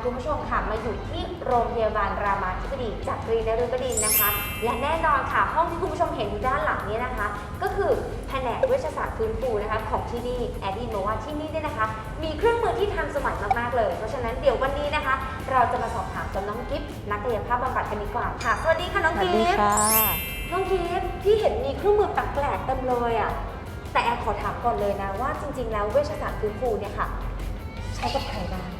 าคุณผู้ชมค่ะมาอยู่ที่โรงพยาบาลรามาธิบดีจากกรีนฤบดินทร์นะคะ และแน่นอนค่ะห้องที่คุณผู้ชมเห็นอยู่ด้านหลังนี้นะคะ ก็คือแผนกเวชศาสตร์ฟื้นฟูนะคะของที่นี่แอดดี้บอกว่าที่นี่เนี่ยนะคะ มีเครื่องมือที่ทันสมัยมากๆเลย เพราะฉะนั้นเดี๋ยววันนี้นะคะ เราจะมาสอบถามกับน้องกิฟต์นักกายภาพบำบัดกันดีกว่าค่ะสวัสดีค่ะน้องสวัสกิดีฟต์ค่ะน้องกิฟต์พี่เห็นมีเครื่องมือแปลกๆเต็มเลยอะแต่แอบขอถามก่อนเลยนะว่าจริง ๆ แล้วเวชศาสตร์ฟื้นฟูเนี่ยค่ะ ใช้กับใครบ้าง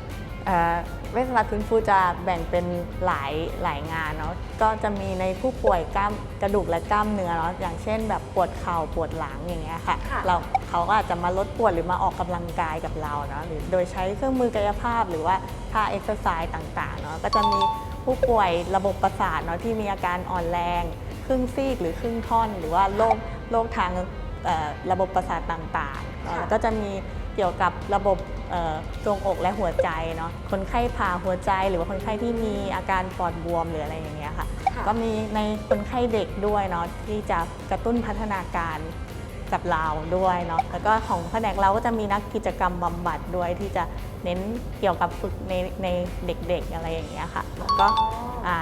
เอ่อเวชศาสตร์ฟื้นฟูจะแบ่งเป็นหลายหลายงานเนาะก็จะมีในผู้ป่วยกล้ามกระดูกและกล้ามเนื้อเนาะอย่างเช่น แบบปวดเข่าปวดหลังอย่างเงี้ยค่ะค่ะ เราเขาก็อาจจะมาลดปวดหรือมาออกกำลังกายกับเราเนาะหรือโดยใช้เครื่องมือกายภาพหรือว่าท่าเอ็กซ์ไซส์ต่างๆเนาะก็จะมีผู้ป่วยระบบประสาทเนาะที่มีอาการอ่อนแรง ครึ่งซีกหรือครึ่งท่อน หรือว่าโรคโรคทางเอ่อระบบประสาทต่างๆเนาะค่ะ แล้วก็จะมี เกี่ยวกับระบบเอ่อดวงอกและหัวใจเนาะคนไข้ผ่าหัวใจหรือว่าคนไข้ที่มีอาการปอดบวมหรืออะไรอย่างเงี้ยค่ะค่ะ ก็มีในคนไข้เด็กด้วยเนาะที่จะกระตุ้นพัฒนาการกับเราด้วยเนาะแล้วก็ของแผนกเราก็จะมีนักกิจกรรมบำบัดด้วยที่จะเน้นเกี่ยวกับฝึกในในเด็กๆอะไรอย่างเงี้ยค่ะแล้วก็อ่า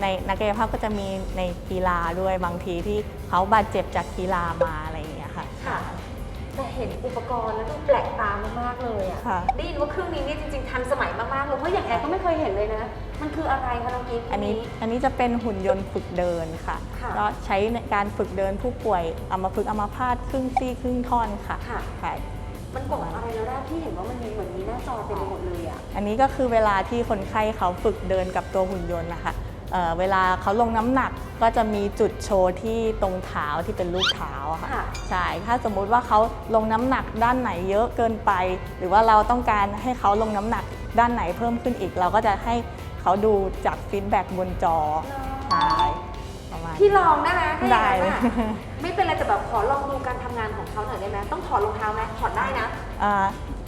ในนักกายภาพก็จะมีในกีฬาด้วยบางทีที่เขาบาดเจ็บจากกีฬามาอะไรอย่างเงี้ยค่ะค่ะ แต่เห็นอุปกรณ์แล้วดูแปลกตามากๆเลยอะค่ะได้ยินว่าเครื่องนี้นี่จริงๆทันสมัยมากๆเลยเพราะอย่างแอร์ก็ไม่เคยเห็นเลยนะ มันคืออะไรคะน้องกิฟต์ อันนี้อันนี้จะเป็นหุ่นยนต์ฝึกเดินค่ะค่ะ ก็ใช้ในการฝึกเดินผู้ป่วยอัมพฤกษ์อัมพาตครึ่งซี่ครึ่งท่อนค่ะค่ะ ค่ะ มันบอกอะไรแล้วได้ที่เห็นว่ามันมีเหมือนมีหน้าจอเต็มไปหมดเลยอะ อันนี้ก็คือเวลาที่คนไข้เขาฝึกเดินกับตัวหุ่นยนต์นะคะ เอ่อเวลาเขาลงน้ำหนักก็จะมีจุดโชว์ที่ตรงเท้าที่เป็นรูปเท้าอะค่ะค่ะใช่ถ้าสมมุติว่าเขาลงน้ำหนักด้านไหนเยอะเกินไป หรือว่าเราต้องการให้เขาลงน้ำหนักด้านไหนเพิ่มขึ้นอีก เราก็จะให้เขาดูจากฟีดแบ็กบนจอใช่ประมาณ พี่ลองได้ไหมถ้าอย่างได้นั้นอะไม่เป็นไรแต่แบบขอลองดูการทำงานของเขาหน่อยได้ไหมต้องถอดรองเท้าไหมถอดได้นะ อ่า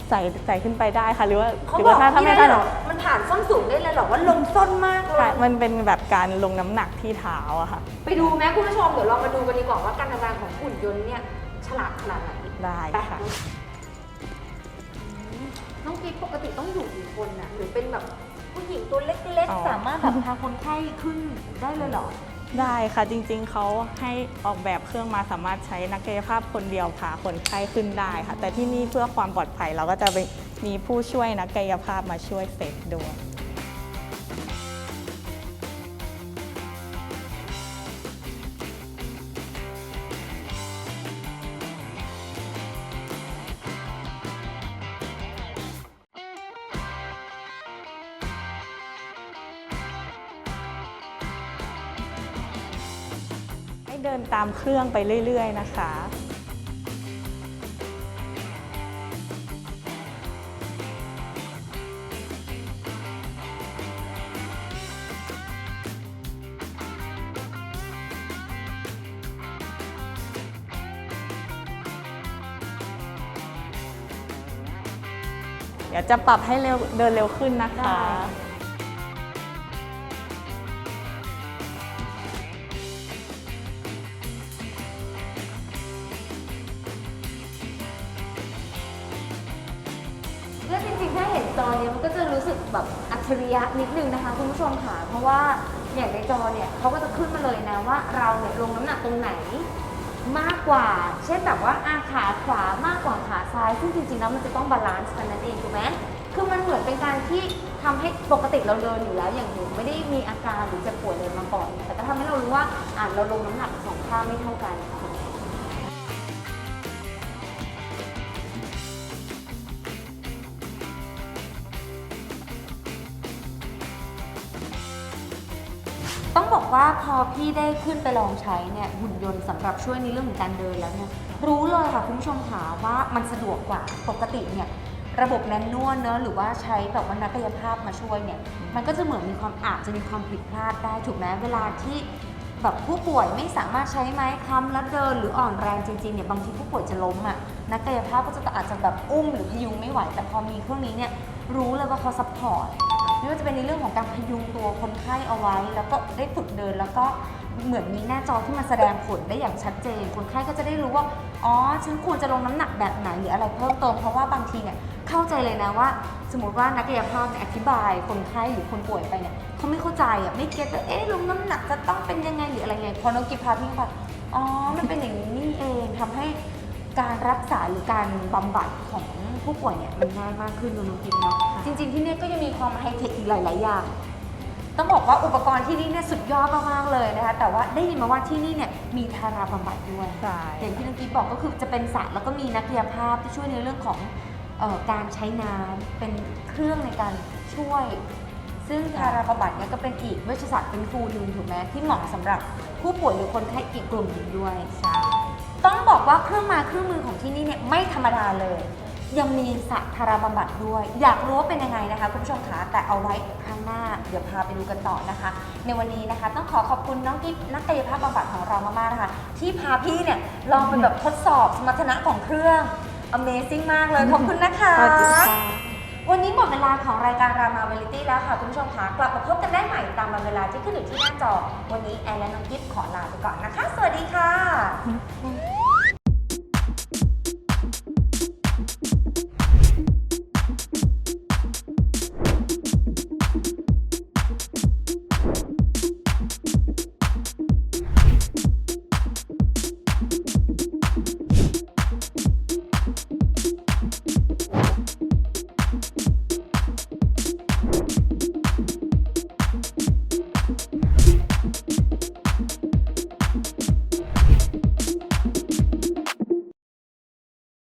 ใส่ใส่ขึ้นไปได้ค่ะ หรือว่าเขาหรืบอกว่าถ้าถ้าพี่ไม่ได้ได้เหรอมันผ่านส้นสูงได้เลยเหรอว่าลงส้นมากเลค่ะยมันเป็นแบบการลงน้ำหนักที่เท้าอะค่ะ ไปดูไหมคุณผู้ชม เดี๋ยวเรามาดูกันดีกว่าว่าการทำงานของหุ่นยนต์เนี่ยฉลาดขนาดไหนได้ไปค่ะ น้องกิ๊ฟปกติต้องอยู่กี่คนน่ะหรือเป็นแบบผู้หญิงตัวเล็กอ๋อ ๆ สามารถแบบพาคนไข้ขึ้นได้เลยเหรอ ได้ค่ะจริงๆ เขาให้ออกแบบเครื่องมาสามารถใช้นักกายภาพคนเดียวพาคนไข้ขึ้นได้ค่ะ แต่ที่นี่เพื่อความปลอดภัยเราก็จะมีผู้ช่วยนักกายภาพมาช่วยเสร็จด้วย เดินตามเครื่องไปเรื่อย ๆ นะคะเดี๋ยวจะปรับให้เร็วเดินเร็วขึ้นนะคะ เนจอเนี้ยมันก็จะรู้สึกแบบอัจฉริยะนิดนึงนะคะคุณผู้ชมค่ะ เพราะว่าอย่างในจอเนี่ยเขาก็จะขึ้นมาเลยนะว่าเราเนี่ยลงน้ำหนักตรงไหนมากกว่า เช่นแบบว่าอาขาขวามากกว่าขาซ้าย ซึ่งจริงๆแล้วมันจะต้องบาลานซ์กันนั่นเองถูกไหมคือมันเหมือนเป็นการที่ทำให้ปกติเราเดินอยู่แล้วอย่างหนูไม่ได้มีอาการหรือจ็บป่วยเลยมาก่อน แต่ก็ทำให้เรารู้ว่าอ่าเราลงน้ำหนักสองข้างไม่เท่ากัน ต้องบอกว่าพอพี่ได้ขึ้นไปลองใช้เนี่ยหุ่นยนต์สำหรับช่วยในเรื่องของการเดินแล้วเนี่ยรู้เลยค่ะคุณผู้ชมค่ะว่ามันสะดวกกว่าปกติเนี่ยระบบแมนนวลเนอะหรือว่าใช้แบบว่านักกายภาพมาช่วยเนี่ยมันก็จะเหมือนมีความอาจจะมีความผิดพลาดได้ถูกไหมเวลาที่แบบผู้ป่วยไม่สามารถใช้ไม้ค้ำแล้วเดินหรืออ่อนแรงจริงๆเนี่ยบางทีผู้ป่วยจะล้มอะนักกายภาพก็จะอาจจะแบบอุ้มหรือพยุงไม่ไหว แต่พอมีเครื่องนี้เนี่ยรู้เลยว่าเขาซัพพอร์ต ไม่ว่าจะเป็นในเรื่องของการพยุงตัวคนไข้เอาไว้ แล้วก็ได้ฝึกเดินแล้วก็เหมือนมีหน้าจอที่มาแสดงผลได้อย่างชัดเจน คนไข้ก็จะได้รู้ว่า อ๋อ ฉันควรจะลงน้ำหนักแบบไหนหรืออะไรเพิ่มเติม เพราะว่าบางทีเนี่ยเข้าใจเลยนะว่า สมมติว่านักกายภาพอธิบายคนไข้หรือคนป่วยไปเนี่ยเขาไม่เข้าใจอะไม่เก็ตว่าเอ๊ะลงน้ำหนักจะต้องเป็นยังไงหรืออะไรไงพอน้องกิฟพาพี่ไปอ๋อมันเป็นอย่างนี้นี่เองทำให้ การรักษาหรือการบำบัดของผู้ป่วยเนี่ยมันง่ายมากขึ้นเนอะน้องกิฟเนาะค่ะจริง ๆ ที่เนี่ยก็ยังมีความไฮเทคอีกหลาย ๆ อย่าง ต้องบอกว่าอุปกรณ์ที่นี่เนี่ยสุดยอดมากๆเลยนะคะแต่ว่าได้ยินมาว่าที่นี่เนี่ยมีทาราบำบัดด้วยใช่อย่างที่น้องกิ๊บบอกก็คือจะเป็นสระแล้วก็มีนักกายภาพที่ช่วยในเรื่องของเออการใช้น้ำเป็นเครื่องในการช่วย ซึ่งทาราบำบัดเนี่ยก็เป็นอีกเวชศาสตร์เป็นฟูหนึ่งถูกไหมที่เหมาะสำหรับผู้ป่วยหรือคนไข้อีกกลุ่มหนึ่งด้วยใช่ ต้องบอกว่าเครื่องมาเครื่องมือของที่นี่เนี่ยไม่ธรรมดาเลย ยังมีสระทาราบำบัดด้วย อยากรู้ว่าเป็นยังไงนะคะคุณผู้ชมคะแต่เอาไว้ครั้งหน้า เดี๋ยวพาไปดูกันต่อนะคะ ในวันนี้นะคะ ต้องขอขอบคุณน้องกิ๊บนักกายภาพบำบัดของเรามากๆนะคะ ที่พาพี่เนี่ยลองไปแบบทดสอบสมรรถนะของเครื่อง Amazing มากเลยขอบคุณนะคะ ขอบคุณค่ะ วันนี้หมดเวลาของรายการรามาเวลิตี้แล้วค่ะคุณผู้ชมคะกลับมาพบกันได้ใหม่ตามวันเวลาที่ขึ้นอยู่ที่หน้าจอ วันนี้แอนและน้องกิ๊บขอลาไปก่อนนะคะ สวัสดีค่ะ